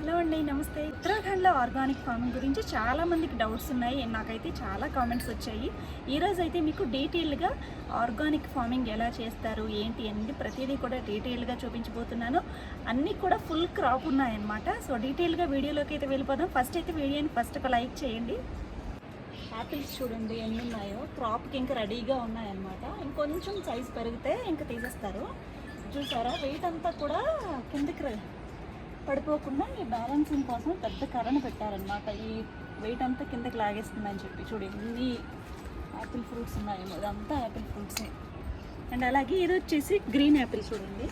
Hello అండి నమస్తే. ఉత్తరాఖండ్లో ఆర్గానిక్ ఫార్మింగ్ గురించి చాలా మందికి డౌట్స్ ఉన్నాయి. నాకైతే చాలా కామెంట్స్ వచ్చాయి. ఈరోజు అయితే మీకు డీటెయిల్గా ఆర్గానిక్ ఫార్మింగ్ ఎలా చేస్తారు ఏంటి అన్ని ప్రతిదీ కూడా డీటెయిల్గా చూపించబోతున్నాను. అన్నీ కూడా ఫుల్ క్రాప్ ఉన్నాయన్నమాట. సో డీటెయిల్గా వీడియోలోకి అయితే వెళ్ళిపోదాం. ఫస్ట్ అయితే వీడియోని ఫస్ట్ ఒక లైక్ చేయండి. యాపిల్స్ చూడండి ఎన్ని ఉన్నాయో. క్రాప్కి ఇంకా రెడీగా ఉన్నాయన్నమాట. ఇంకొంచెం సైజ్ పెరిగితే ఇంకా తీసేస్తారు. చూసారా? వెయిట్ అంతా కూడా కిందకి పడిపోకుండా ఈ బ్యాలెన్సింగ్ కోసం పెద్ద కర్రను పెట్టారనమాట ఈ వెయిట్ అంతా కిందకి లాగేస్తుందని చెప్పి. చూడు ఎన్ని యాపిల్ ఫ్రూట్స్ ఉన్నాయి ఇదంతా యాపిల్ ఫ్రూట్సే అండ్ అలాగే ఇది వచ్చేసి గ్రీన్ యాపిల్ చూడండి.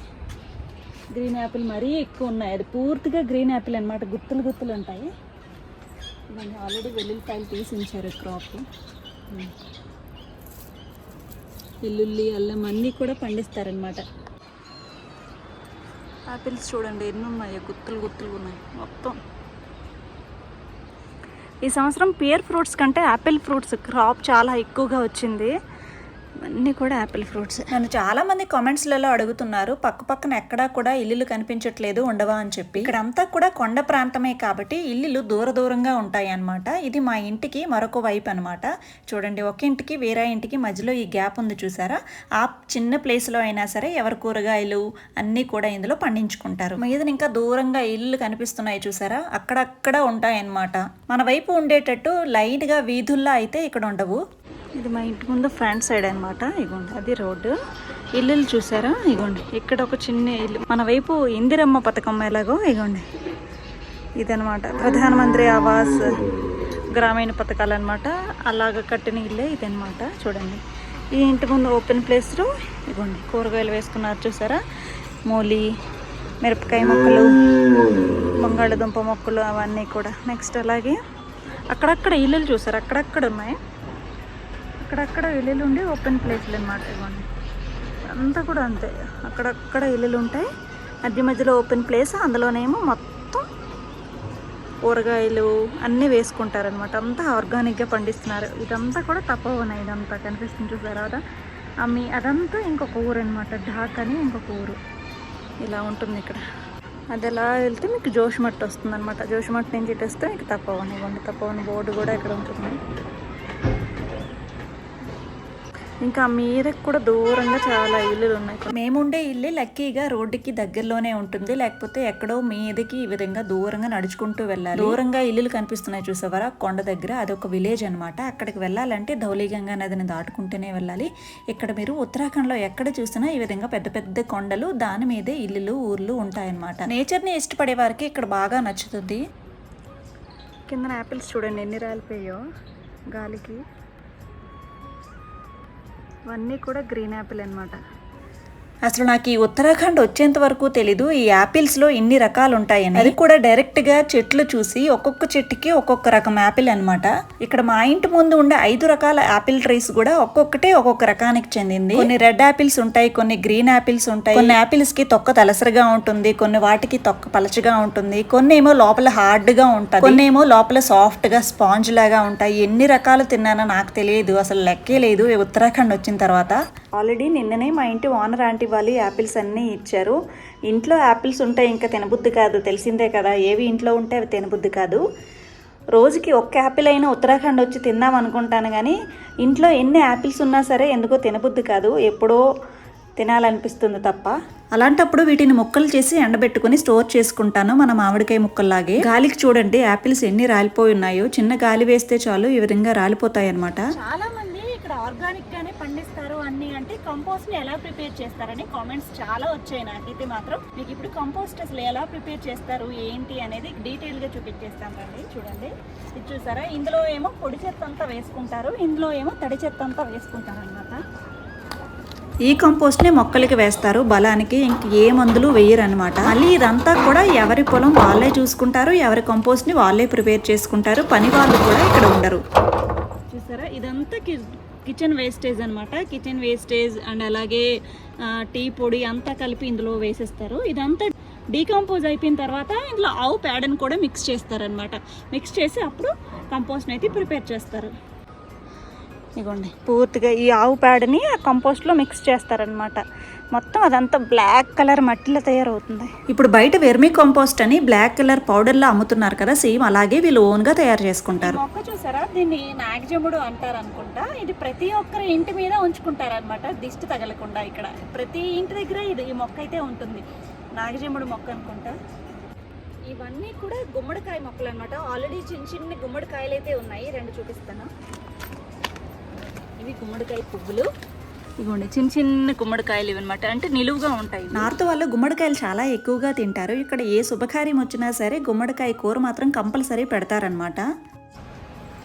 గ్రీన్ యాపిల్ మరీ ఎక్కువ ఉన్నాయి. అది పూర్తిగా గ్రీన్ యాపిల్ అనమాట గుత్తులు గుత్తులు ఉంటాయి. దాన్ని ఆల్రెడీ వెల్లుల్లిపాయలు తీసి ఉంచారు క్రాప్ వెల్లుల్లి అల్లం అన్నీ కూడా పండిస్తారనమాట ఆపిల్స్ చూడండి ఎన్ని ఉన్నాయో గుత్తులు గుత్తులు ఉన్నాయి మొత్తం. ఈ సంవత్సరం పియర్ ఫ్రూట్స్ కంటే యాపిల్ ఫ్రూట్స్ క్రాప్ చాలా ఎక్కువగా వచ్చింది. అన్నీ కూడా యాపిల్ ఫ్రూట్స్. నన్ను చాలా మంది కామెంట్స్లలో అడుగుతున్నారు పక్క పక్కన ఎక్కడా కూడా ఇల్లులు కనిపించట్లేదు ఉండవా అని చెప్పి. ఇక్కడంతా కూడా కొండ ప్రాంతమే కాబట్టి ఇల్లులు దూర దూరంగా ఉంటాయి అనమాట ఇది మా ఇంటికి మరొక వైపు అన్నమాట. చూడండి ఒక ఇంటికి వేరే ఇంటికి మధ్యలో ఈ గ్యాప్ ఉంది చూసారా? ఆ చిన్న ప్లేస్లో అయినా సరే ఎవరి కూరగాయలు అన్నీ కూడా ఇందులో పండించుకుంటారు. మీద ఇంకా దూరంగా ఇల్లు కనిపిస్తున్నాయి చూసారా? అక్కడక్కడ ఉంటాయన్నమాట. మన వైపు ఉండేటట్టు లైట్గా వీధుల్లో అయితే ఇక్కడ ఉండవు. ఇది మా ఇంటి ముందు ఫ్రంట్ సైడ్ అనమాట ఇగోండి అది రోడ్డు ఇల్లులు చూసారా? ఇగోండి ఇక్కడ ఒక చిన్న ఇల్లు. మన వైపు ఇందిరమ్మ పథకం ఎలాగో ఇగోండి. ఇదనమాట ప్రధానమంత్రి ఆవాస్ గ్రామీణ పథకాలు అనమాట అలాగ కట్టిన ఇల్లే ఇదనమాట చూడండి. ఈ ఇంటి ముందు ఓపెన్ ప్లేస్లో ఇగోండి. కూరగాయలు వేసుకున్నారు చూసారా? మూలి మిరపకాయ మొక్కలు బంగాళదుంప మొక్కలు అవన్నీ కూడా. నెక్స్ట్ అలాగే అక్కడక్కడ ఇల్లులు చూసారు? అక్కడక్కడ ఉన్నాయి. అక్కడక్కడ ఇల్లులు ఉండి ఓపెన్ ప్లేస్లు అనమాట ఇవ్వండి. అంతా కూడా అంతే. అక్కడక్కడ ఇల్లులు ఉంటాయి మధ్య మధ్యలో ఓపెన్ ప్లేస్ అందులోనేమో మొత్తం కూరగాయలు అన్నీ వేసుకుంటారనమాట అంతా ఆర్గానిక్గా పండిస్తున్నారు. ఇదంతా కూడా తప్పవన ఇదంతా కనిపిస్తుంది చూసారా? అదా అమ్మి అదంతా ఇంకొక ఊరు అనమాట ఢాక్ అని ఇంకొక ఊరు. ఇలా ఉంటుంది ఇక్కడ. అది ఎలా వెళ్తే మీకు జోషిమట్టు వస్తుంది అనమాట జోషిమట్టు నుంచి ఇటు వస్తే మీకు తప్పవని ఇవ్వండి. తప్పవని బోర్డు కూడా ఇక్కడ ఉంటుంది. ఇంకా మీదకి కూడా దూరంగా చాలా ఇల్లులు ఉన్నాయి మేముండే ఇల్లు లక్కీగా రోడ్డుకి దగ్గరలోనే ఉంటుంది. లేకపోతే ఎక్కడో మీదకి ఈ విధంగా దూరంగా నడుచుకుంటూ వెళ్ళాలి. దూరంగా ఇల్లులు కనిపిస్తున్నాయి చూసావరా కొండ దగ్గర అది ఒక విలేజ్ అనమాట అక్కడికి వెళ్ళాలంటే ధౌలీగంగా నదిని దాటుకుంటూనే వెళ్ళాలి. ఇక్కడ మీరు ఉత్తరాఖండ్లో ఎక్కడ చూసినా ఈ విధంగా పెద్ద పెద్ద కొండలు దాని మీదే ఇల్లులు ఊర్లు ఉంటాయన్నమాట. నేచర్ని ఇష్టపడే వారికి ఇక్కడ బాగా నచ్చుతుంది. కింద యాపిల్స్ చూడండి ఎన్ని రాలిపోయాయో గాలికి. ఇవన్నీ కూడా గ్రీన్ యాపిల్ అనమాట అసలు నాకు ఈ ఉత్తరాఖండ్ వచ్చేంత వరకు తెలీదు. ఈ యాపిల్స్లో ఇన్ని రకాలు ఉంటాయని అది కూడా డైరెక్ట్గా చెట్లు చూసి ఒక్కొక్క చెట్టుకి ఒక్కొక్క రకం యాపిల్ అన్నమాట. ఇక్కడ మా ఇంటి ముందు ఉండే ఐదు రకాల యాపిల్ ట్రీస్ కూడా ఒక్కొక్కటే ఒక్కొక్క రకానికి చెందింది. కొన్ని రెడ్ యాపిల్స్ ఉంటాయి కొన్ని గ్రీన్ యాపిల్స్ ఉంటాయి. కొన్ని యాపిల్స్కి తొక్క తలసరిగా ఉంటుంది కొన్ని వాటికి తొక్క పలచగా ఉంటుంది కొన్ని ఏమో లోపల హార్డ్గా ఉంటాయి కొన్ని ఏమో లోపల సాఫ్ట్గా స్పాంజ్ లాగా ఉంటాయి. ఎన్ని రకాలు తిన్నానో నాకు తెలియదు అసలు లెక్కే లేదు. ఉత్తరాఖండ్ వచ్చిన తర్వాత ఆల్రెడీ నిన్ననే మా ఇంటి ఓనర్ ఆంటీ ఇవ్వాలి యాపిల్స్ అన్నీ ఇచ్చారు. ఇంట్లో యాపిల్స్ ఉంటే ఇంకా తినబుద్ధి కాదు. తెలిసిందే కదా ఏవి ఇంట్లో ఉంటే అవి తినబుద్ధి కాదు. రోజుకి ఒక్క యాపిల్ అయినా ఉత్తరాఖండ్ వచ్చి తిందాం అనుకుంటాను కానీ ఇంట్లో ఎన్ని యాపిల్స్ ఉన్నా సరే ఎందుకో తినబుద్ధి కాదు. ఎప్పుడో తినాలనిపిస్తుంది తప్ప. అలాంటప్పుడు వీటిని ముక్కలు చేసి ఎండబెట్టుకుని స్టోర్ చేసుకుంటాను మన మామిడికాయ ముక్కల్లాగే. గాలికి చూడండి యాపిల్స్ ఎన్ని రాలిపోయి ఉన్నాయో. చిన్న గాలి వేస్తే చాలు ఈ విధంగా రాలిపోతాయి అనమాట చాలా ఆర్గానిక్గానే పండిస్తారు అన్ని అంటే కంపోస్ట్ని ఎలా ప్రిపేర్ చేస్తారని కామెంట్స్ చాలా వచ్చాయి నాకైతే మాత్రం. మీకు ఇప్పుడు కంపోస్ట్ అసలు ఎలా ప్రిపేర్ చేస్తారు ఏంటి అనేది డీటెయిల్గా చూపించేస్తామండి చూపించేస్తాం రండి చూడండి. ఇది చూసారా? ఇందులో ఏమో పొడి చెత్త అంతా వేసుకుంటారు ఇందులో ఏమో తడి చెత్త అంతా వేసుకుంటారు అనమాట ఈ కంపోస్ట్ని మొక్కలకి వేస్తారు బలానికి ఇంక ఏ మందులు వేయరు అనమాట మళ్ళీ ఇదంతా కూడా ఎవరి పొలం వాళ్ళే చూసుకుంటారు ఎవరి కంపోస్ట్ని వాళ్ళే ప్రిపేర్ చేసుకుంటారు పని వాళ్ళు కూడా ఇక్కడ ఉండరు. చూసారా? ఇదంతా కిచెన్ వేస్టేజ్ అనమాట కిచెన్ వేస్టేజ్ అండ్ అలాగే టీ పొడి అంతా కలిపి ఇందులో వేసేస్తారు. ఇదంతా డీకంపోజ్ అయిపోయిన తర్వాత ఇందులో ఆవు పేడని కూడా మిక్స్ చేస్తారనమాట మిక్స్ చేసి అప్పుడు కంపోస్ట్ని అయితే ప్రిపేర్ చేస్తారు. ఇగోండి. పూర్తిగా ఈ ఆవు పేడని ఆ కంపోస్ట్లో మిక్స్ చేస్తారనమాట మొత్తం అదంతా బ్లాక్ కలర్ మట్టిలో తయారవుతుంది. ఇప్పుడు బయట వెర్మి కంపోస్ట్ అని బ్లాక్ కలర్ పౌడర్లో అమ్ముతున్నారు కదా సేమ్ అలాగే వీళ్ళు ఓన్గా తయారు చేసుకుంటారు. మొక్క చూసారా? దీన్ని నాగజముడు అంటారు అనుకుంటా ఇది ప్రతి ఒక్కరి ఇంటి మీద ఉంచుకుంటారు అనమాట దిష్టి తగలకుండా ఇక్కడ. ప్రతి ఇంటి దగ్గర ఇది ఈ మొక్క అయితే ఉంటుంది. నాగజముడు మొక్క అనుకుంటా. ఇవన్నీ కూడా గుమ్మడికాయ మొక్కలు అనమాట ఆల్రెడీ చిన్న చిన్న గుమ్మడికాయలు అయితే ఉన్నాయి రెండు చూపిస్తాను. ఇవి గుమ్మడికాయ పువ్వులు. ఇవ్వండి చిన్న చిన్న గుమ్మడికాయలు ఇవన్నమాట. అంటే నిలువుగా ఉంటాయి నార్త్ వాళ్ళు గుమ్మడికాయలు చాలా ఎక్కువగా తింటారు. ఇక్కడ ఏ శుభకార్యం వచ్చినా సరే గుమ్మడికాయ కూర మాత్రం కంపల్సరీ పెడతారనమాట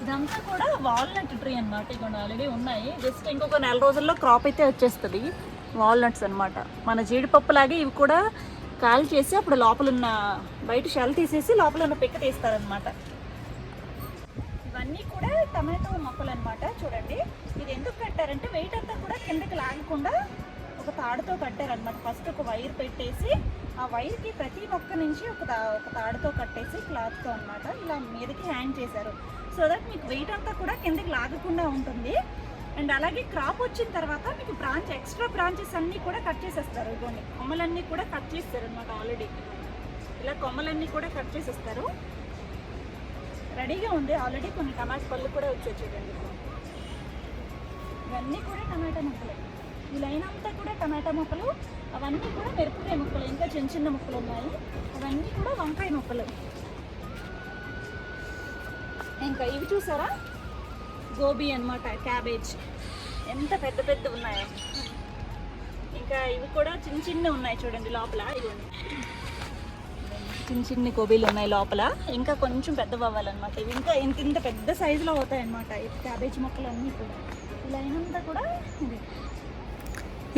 ఇదంతా కూడా వాల్నట్ ట్రీ అనమాట ఇక్కడ ఆల్రెడీ ఉన్నాయి. జస్ట్ ఇంకొక నెల రోజుల్లో క్రాప్ అయితే వచ్చేస్తుంది. వాల్నట్స్ అన్నమాట. మన జీడిపప్పు లాగే ఇవి కూడా కాల్ చేసి అప్పుడు లోపల ఉన్న బయట షెల్ తీసేసి లోపల ఉన్న పిక్క తీస్తారనమాట ఇవన్నీ కూడా టమాటో మొక్కలు అనమాట చూడండి. కట్టారంటే వెయిట్ అంతా కూడా కిందకి లాగకుండా ఒక తాడుతో కట్టారనమాట ఫస్ట్ ఒక వైర్ పెట్టేసి ఆ వైర్కి ప్రతి మొక్క నుంచి ఒక ఒక తాడుతో కట్టేసి క్లాత్తో అన్నమాట. ఇలా మీదకి హ్యాంగ్ చేశారు. సో దట్ మీకు వెయిట్ అంతా కూడా కిందకి లాగకుండా ఉంటుంది. అండ్ అలాగే క్రాప్ వచ్చిన తర్వాత మీకు బ్రాంచ్ ఎక్స్ట్రా బ్రాంచెస్ అన్నీ కూడా కట్ చేసేస్తారు. ఇవ్వండి కొమ్మలన్నీ కూడా కట్ చేస్తారు అనమాట ఆల్రెడీ ఇలా కొమ్మలన్నీ కూడా కట్ చేసేస్తారు. రెడీగా ఉంది. ఆల్రెడీ కొన్ని టమాటా పళ్ళు కూడా వచ్చాయి ఇవన్నీ కూడా టమాటా మొక్కలు. ఈ లైన్ అంతా కూడా టమాటా మొక్కలు అవన్నీ కూడా మిరపకాయ మొక్కలు ఇంకా చిన్న చిన్న మొక్కలు ఉన్నాయి. అవన్నీ కూడా వంకాయ మొక్కలు. ఇంకా ఇవి చూసారా? గోబీ అన్నమాట క్యాబేజ్. ఎంత పెద్ద పెద్ద ఉన్నాయో. ఇంకా ఇవి కూడా చిన్న చిన్న ఉన్నాయి చూడండి లోపల. ఇవ్వండి చిన్న చిన్ని గోబీలు ఉన్నాయి లోపల. ఇంకా కొంచెం పెద్దవి అవ్వాలన్నమాట. ఇవి ఇంకా ఇంత ఇంత పెద్ద సైజులో అవుతాయి అన్నమాట క్యాబేజ్ మొక్కలు అన్నీ కూడా ఇలా అయినంతా కూడా ఇది.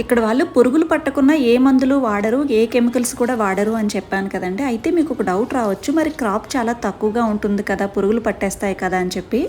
ఇక్కడ వాళ్ళు పురుగులు పట్టకున్న ఏ మందులు వాడరు ఏ కెమికల్స్ కూడా వాడరు అని చెప్పాను కదండి. అయితే మీకు ఒక డౌట్ రావచ్చు. మరి క్రాప్ చాలా తక్కువగా ఉంటుంది కదా పురుగులు పట్టేస్తాయి కదా అని చెప్పి.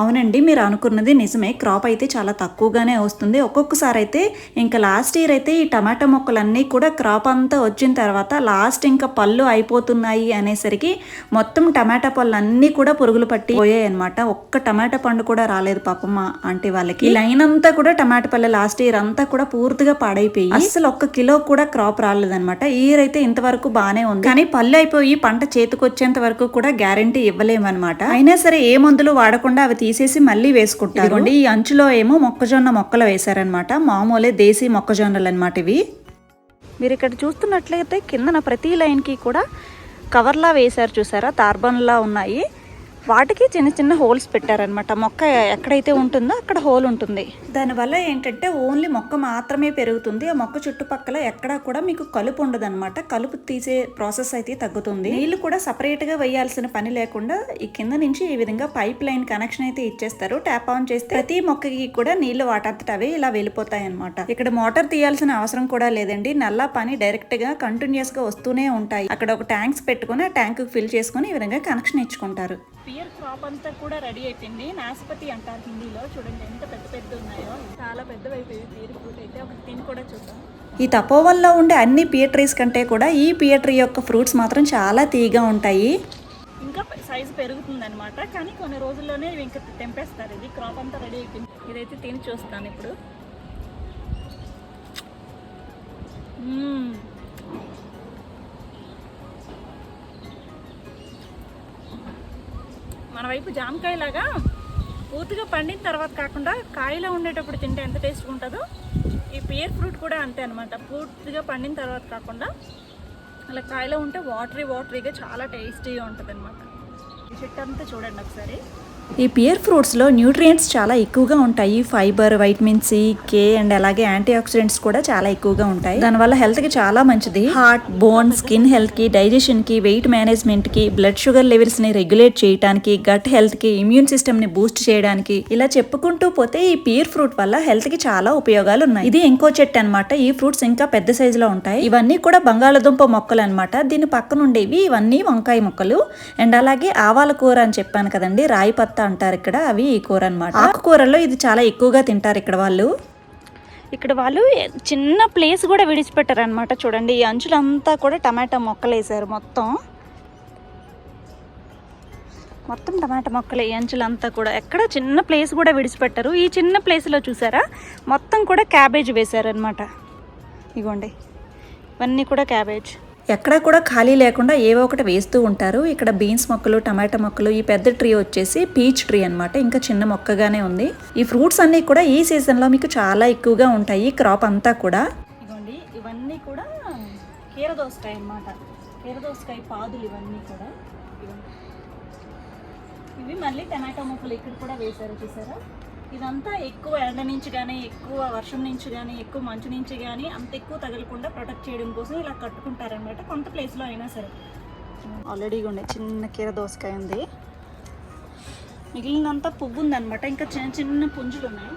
అవునండి మీరు అనుకున్నది నిజమే. క్రాప్ అయితే చాలా తక్కువగానే వస్తుంది. ఒక్కొక్కసారి అయితే ఇంకా లాస్ట్ ఇయర్ అయితే ఈ టమాటా మొక్కలన్నీ కూడా క్రాప్ అంతా వచ్చిన తర్వాత లాస్ట్ ఇంకా పళ్ళు అయిపోతున్నాయి అనేసరికి మొత్తం టమాటా పళ్ళు అన్నీ కూడా పురుగులు పట్టి పోయాయి అనమాట ఒక్క టమాటా పండు కూడా రాలేదు పాపమ్మ అంటే వాళ్ళకి. లైన్ అంతా కూడా టమాటా పళ్ళు లాస్ట్ ఇయర్ అంతా కూడా పూర్తిగా పాడైపోయి అసలు ఒక్క కిలో కూడా క్రాప్ రాలేదనమాట ఇయర్ అయితే ఇంతవరకు బాగానే ఉంది. కానీ పళ్ళు అయిపోయి పంట చేతికొచ్చేంత వరకు కూడా గ్యారంటీ ఇవ్వలేమన్నమాట. అయినా సరే ఏ మందులు వాడకుండా అవి తీసేసి మళ్ళీ వేసుకుంటారు. ఈ అంచులో ఏమో మొక్కజొన్న మొక్కలు వేశారనమాట మామూలే దేశీ మొక్కజొన్నలు అనమాట ఇవి. మీరు ఇక్కడ చూస్తున్నట్లయితే కిందన ప్రతి లైన్కి కూడా కవర్లా వేశారు చూసారా? తార్బన్లా ఉన్నాయి. వాటికి చిన్న చిన్న హోల్స్ పెట్టారనమాట మొక్క ఎక్కడైతే ఉంటుందో అక్కడ హోల్ ఉంటుంది. దానివల్ల ఏంటంటే ఓన్లీ మొక్క మాత్రమే పెరుగుతుంది. ఆ మొక్క చుట్టుపక్కల ఎక్కడా కూడా మీకు కలుపు ఉండదు అనమాట కలుపు తీసే ప్రాసెస్ అయితే తగ్గుతుంది. నీళ్ళు కూడా సపరేట్గా వేయాల్సిన పని లేకుండా ఈ కింద నుంచి ఈ విధంగా పైప్ లైన్ కనెక్షన్ అయితే ఇచ్చేస్తారు. ట్యాప్ ఆన్ చేస్తే ప్రతి మొక్కకి కూడా నీళ్ళు వాటంతట అవే ఇలా వెళ్ళిపోతాయి అనమాట ఇక్కడ మోటార్ తీయాల్సిన అవసరం కూడా లేదండి. నల్లా పని డైరెక్ట్గా కంటిన్యూస్గా వస్తూనే ఉంటాయి. అక్కడ ఒక ట్యాంక్స్ పెట్టుకుని ఆ ట్యాంక్ ఫిల్ చేసుకుని ఈ విధంగా కనెక్షన్ ఇచ్చుకుంటారు. పియర్ క్రాప్ అంతా కూడా రెడీ అయిపోయింది. నాస్పతి అంటారు హిందీలో. చూడండి ఎంత పెద్ద పెద్ద ఉన్నాయో. చాలా పెద్దవి అయిపోయి పియర్ ఫ్రూట్ అయితే. ఒక తిని కూడా చూద్దాం. ఈ తపోవల్లో ఉండే అన్ని పియర్ ట్రీస్ కంటే కూడా ఈ పియర్ ట్రీ యొక్క ఫ్రూట్స్ మాత్రం చాలా తీగా ఉంటాయి. ఇంకా సైజు పెరుగుతుంది అనమాట కానీ కొన్ని రోజుల్లోనే ఇవి ఇంకా తెంపేస్తారు. ఇది క్రాప్ అంతా రెడీ అయిపోయింది. ఇదైతే తిని చూస్తాను ఇప్పుడు. మన వైపు జామకాయలాగా పూర్తిగా పండిన తర్వాత కాకుండా కాయలో ఉండేటప్పుడు తింటే ఎంత టేస్ట్గా ఉంటుందో ఈ పియర్ ఫ్రూట్ కూడా అంతే అనమాట పూర్తిగా పండిన తర్వాత కాకుండా అలా కాయలో ఉంటే వాటరీ వాటరీగా చాలా టేస్టీగా ఉంటుంది అనమాట చెట్టు అంతా చూడండి ఒకసారి. ఈ పియర్ ఫ్రూట్స్లో న్యూట్రియంట్స్ చాలా ఎక్కువగా ఉంటాయి. Fibre vitamin C K and అలాగే యాంటీ ఆక్సిడెంట్స్ కూడా చాలా ఎక్కువగా ఉంటాయి. దానివల్ల హెల్త్కి చాలా మంచిది. హార్ట్ బోన్ స్కిన్ హెల్త్కి డైజెషన్కి వెయిట్ మేనేజ్మెంట్కి బ్లడ్ షుగర్ లెవెల్స్ని రెగ్యులేట్ చేయడానికి గట్ హెల్త్కి ఇమ్యూన్ సిస్టమ్ని బూస్ట్ చేయడానికి ఇలా చెప్పుకుంటూ పోతే ఈ పియర్ ఫ్రూట్ వల్ల హెల్త్కి చాలా ఉపయోగాలు ఉన్నాయి ఇది ఇంకో చెట్టు అన్నమాట. ఈ ఫ్రూట్స్ ఇంకా పెద్ద సైజులో లో ఉంటాయి. ఇవన్నీ కూడా బంగాళదుంప మొక్కలు అన్నమాట. దీని పక్కన ఉండేవి ఇవన్నీ వంకాయ మొక్కలు. అండ్ అలాగే ఆవాల కూర అని చెప్పాను కదండి. రాయి పత్త పత్తా అంటారు ఇక్కడ అవి ఈ కూర అనమాట ఆకుకూరలో ఇది చాలా ఎక్కువగా తింటారు ఇక్కడ వాళ్ళు. ఇక్కడ వాళ్ళు చిన్న ప్లేస్ కూడా విడిచిపెట్టారు అనమాట చూడండి. ఈ అంచులంతా కూడా టమాటా మొక్కలు వేసారు మొత్తం. మొత్తం టమాటా మొక్కలు ఈ అంచులంతా కూడా. ఎక్కడ చిన్న ప్లేస్ కూడా విడిచిపెట్టారు. ఈ చిన్న ప్లేస్లో చూసారా? మొత్తం కూడా క్యాబేజ్ వేశారనమాట ఇగోండి. ఇవన్నీ కూడా క్యాబేజ్. ఎక్కడా కూడా ఖాళీ లేకుండా ఏవో ఒకటి వేస్తూ ఉంటారు. ఇక్కడ బీన్స్ మొక్కలు టమాటా మొక్కలు ఈ పెద్ద ట్రీ వచ్చేసి పీచ్ ట్రీ అన్నమాట. ఇంకా చిన్న మొక్కగానే ఉంది. ఈ ఫ్రూట్స్ అన్నీ కూడా ఈ సీజన్లో మీకు చాలా ఎక్కువగా ఉంటాయి క్రాప్ అంతా కూడా. ఇగోండి ఇవన్నీ కూడా కీరదోసకాయ అనమాట కీరదోసకాయ పాదులు ఇవన్నీ కూడా. ఇవి మళ్ళీ టమాటా మొక్కలు ఇక్కడ కూడా వేశారు చూసారా? ఇదంతా ఎక్కువ ఎండ నుంచి కానీ ఎక్కువ వర్షం నుంచి కానీ ఎక్కువ మంచు నుంచి కానీ అంత ఎక్కువ తగలకుండా ప్రొటెక్ట్ చేయడం కోసం ఇలా కట్టుకుంటారనమాట కొంత ప్లేస్లో అయినా సరే. ఆల్రెడీ ఉండే చిన్న కీర దోసకాయ ఉంది. మిగిలినంతా పువ్వు ఉందన్నమాట ఇంకా చిన్న చిన్న పుంజులు ఉన్నాయి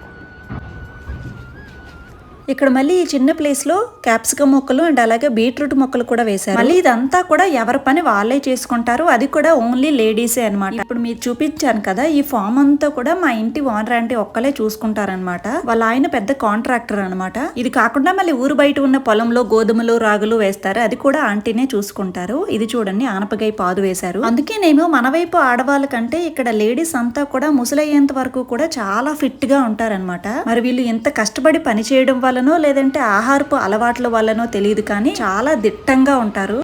ఇక్కడ మళ్ళీ ఈ చిన్న ప్లేస్లో క్యాప్సికమ్ మొక్కలు అండ్ అలాగే బీట్రూట్ మొక్కలు కూడా వేశారు. మళ్ళీ ఇదంతా కూడా ఎవరి పని వాళ్ళే చేసుకుంటారు. అది కూడా ఓన్లీ లేడీసే అన్నమాట. ఇప్పుడు మీరు చూపించాను కదా ఈ ఫామ్ అంతా కూడా మా ఇంటి ఓనర్ ఆంటీ ఒక్కలే చూసుకుంటారనమాట వాళ్ళ ఆయన పెద్ద కాంట్రాక్టర్ అన్నమాట. ఇది కాకుండా మళ్ళీ ఊరు బయట ఉన్న పొలంలో గోధుమలు రాగులు వేస్తారు. అది కూడా ఆంటీనే చూసుకుంటారు. ఇది చూడండి ఆనపకాయ పాదు వేశారు. అందుకేనేమో మన వైపు ఆడవాళ్ళ కంటే ఇక్కడ లేడీస్ అంతా కూడా ముసలయ్యేంత వరకు కూడా చాలా ఫిట్గా ఉంటారనమాట మరి వీళ్ళు ఎంత కష్టపడి పని చేయడం వల్లనో లేదంటే ఆహారపు అలవాట్ల వల్లనో తెలియదు కానీ చాలా దిట్టంగా ఉంటారు.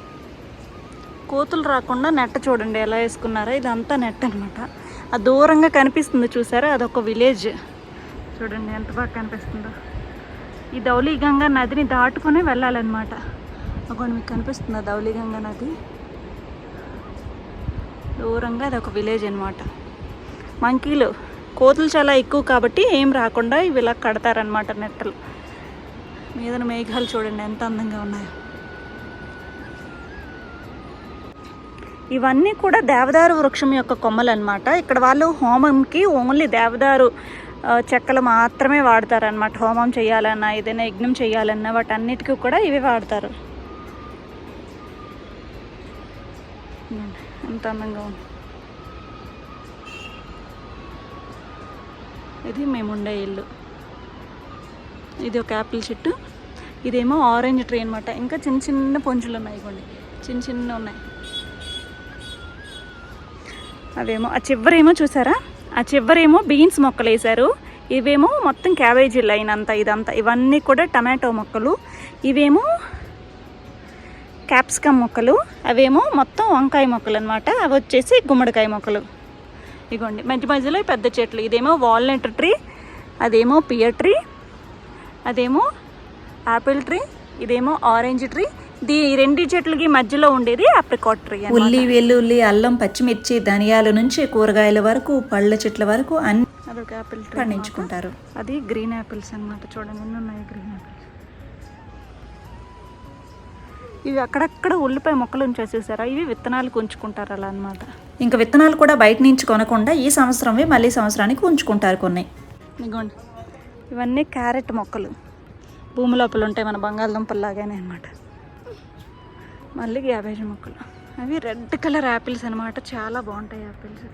కోతులు రాకుండా నెట్ చూడండి ఎలా వేసుకున్నారో ఇదంతా నెట్ అనమాట ఆ దూరంగా కనిపిస్తుంది చూసారా? అదొక విలేజ్. చూడండి ఎంత బాగా కనిపిస్తుందో. ఈ ధౌలీగంగా నదిని దాటుకుని వెళ్ళాలన్నమాట. అక్కడ మీకు కనిపిస్తుందా ధౌలీగంగా నది? దూరంగా అదొక విలేజ్ అనమాట మంకీలు. కోతులు చాలా ఎక్కువ కాబట్టి ఏం రాకుండా ఇవి ఇలా కడతారనమాట నెట్టలు. మీద మేఘాలు చూడండి ఎంత అందంగా ఉన్నాయో. ఇవన్నీ కూడా దేవదారు వృక్షం యొక్క కొమ్మలు అనమాట ఇక్కడ వాళ్ళు హోమంకి ఓన్లీ దేవదారు చెక్కలు మాత్రమే వాడతారనమాట హోమం చేయాలన్నా ఏదైనా యజ్ఞం చేయాలన్నా వాటన్నిటికీ కూడా ఇవి వాడతారు. ఎంత అందంగా ఉంది. ఇది మేము ఉండే ఇల్లు. ఇది ఒక యాపిల్ చెట్టు. ఇదేమో ఆరెంజ్ ట్రీ అనమాట ఇంకా చిన్న చిన్న పొంచులు ఉన్నాయి ఇవ్వండి చిన్న చిన్న ఉన్నాయి. అవేమో ఆ చివరేమో చూసారా? ఆ చివరేమో బీన్స్ మొక్కలు వేశారు. ఇవేమో మొత్తం క్యాబేజీ లైన్ అంతా ఇదంతా. ఇవన్నీ కూడా టమాటో మొక్కలు. ఇవేమో క్యాప్సికమ్ మొక్కలు. అవేమో మొత్తం వంకాయ మొక్కలు అనమాట అవి వచ్చేసి గుమ్మడికాయ మొక్కలు. ఇగోండి. మధ్య మధ్యలో పెద్ద చెట్లు. ఇదేమో వాల్నట్ ట్రీ. అదేమో పియర్ ట్రీ. అదేమో యాపిల్ ట్రీ ఇదేమో ఆరెంజ్ ట్రీ. దీ ఈ రెండు చెట్లకి మధ్యలో ఉండేది ఆప్రికాట్ ట్రీ. ఉల్లి వెల్లుల్లి అల్లం పచ్చిమిర్చి ధనియాల నుంచి కూరగాయల వరకు పళ్ళ చెట్ల వరకు అన్ని అదొక యాపిల్ ట్రీ పండించుకుంటారు. అది గ్రీన్ యాపిల్స్ అన్నమాట. చూడండి ఎన్ని ఉన్నాయి గ్రీన్ యాపిల్స్ ఇవి అక్కడక్కడ ఉల్లిపాయ మొక్కలు ఉంచారు చూసారా ఇవి విత్తనాలు ఉంచుకుంటారు అలా అన్నమాట. ఇంకా విత్తనాలు కూడా బయట నుంచి కొనకుండా ఈ సంవత్సరమే మళ్ళీ సంవత్సరానికి ఉంచుకుంటారు కొన్ని. ఇదిగోండి ఇవన్నీ క్యారెట్ మొక్కలు. భూమి లోపల ఉంటాయి మన బంగాళదుంపల్లాగానే అనమాట మళ్ళీ క్యాబేజీ మొక్కలు. అవి రెడ్ కలర్ యాపిల్స్ అనమాట చాలా బాగుంటాయి యాపిల్స్.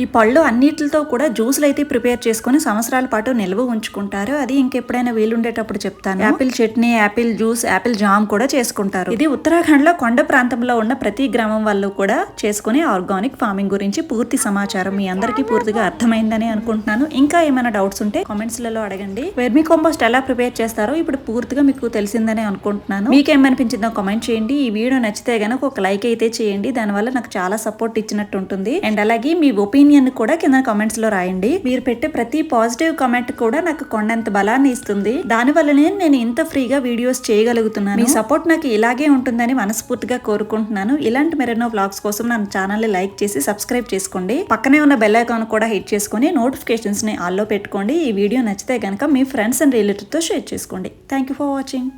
ఈ పళ్ళు అన్నిటితో కూడా జ్యూస్లు అయితే ప్రిపేర్ చేసుకొని సంవత్సరాల పాటు నిల్వ ఉంచుకుంటారు. అది ఇంకెప్పుడైనా వీలుండేటప్పుడు చెప్తాను. Apple chutney apple juice apple jam కూడా చేసుకుంటారు. ఇది ఉత్తరాఖండ్లో కొండ ప్రాంతంలో ఉన్న ప్రతి గ్రామం వాళ్ళు కూడా చేసుకునే ఆర్గానిక్ ఫార్మింగ్ గురించి పూర్తి సమాచారం మీ అందరికీ పూర్తిగా అర్థమైందని అనుకుంటున్నాను. ఇంకా ఏమైనా డౌట్స్ ఉంటే కామెంట్స్లలో అడగండి. వెర్మి కాంపోస్ట్ ఎలా ప్రిపేర్ చేస్తారో ఇప్పుడు పూర్తిగా మీకు తెలిసిందని అనుకుంటున్నాను. మీకేమనిపించిందో కామెంట్ చేయండి. ఈ వీడియో నచ్చితే గనక ఒక లైక్ అయితే చేయండి. దానివల్ల నాకు చాలా సపోర్ట్ ఇచ్చినట్టు ఉంటుంది. అండ్ అలాగే మీ ఒపీనియన్ కూడా కింద కామెంట్స్లో రాయండి. మీరు పెట్టే ప్రతి పాజిటివ్ కామెంట్ కూడా నాకు కొండంత బలాన్ని ఇస్తుంది. దాని వల్లనే నేను ఇంత ఫ్రీగా వీడియోస్ చేయగలుగుతున్నాను. మీ సపోర్ట్ నాకు ఇలాగే ఉంటుందని మనస్ఫూర్తిగా కోరుకుంటున్నాను. ఇలాంటి మరెన్నో వ్లాగ్స్ కోసం నా ఛానల్ని లైక్ చేసి సబ్స్క్రైబ్ చేసుకోండి. పక్కనే ఉన్న బెల్ ఐకాన్ కూడా హిట్ చేసుకుని నోటిఫికేషన్స్ని ఆల్లో పెట్టుకోండి. ఈ వీడియో నచ్చితే కనుక మీ ఫ్రెండ్స్ అండ్ రిలేటివ్తో షేర్ చేసుకోండి. Thank you for watching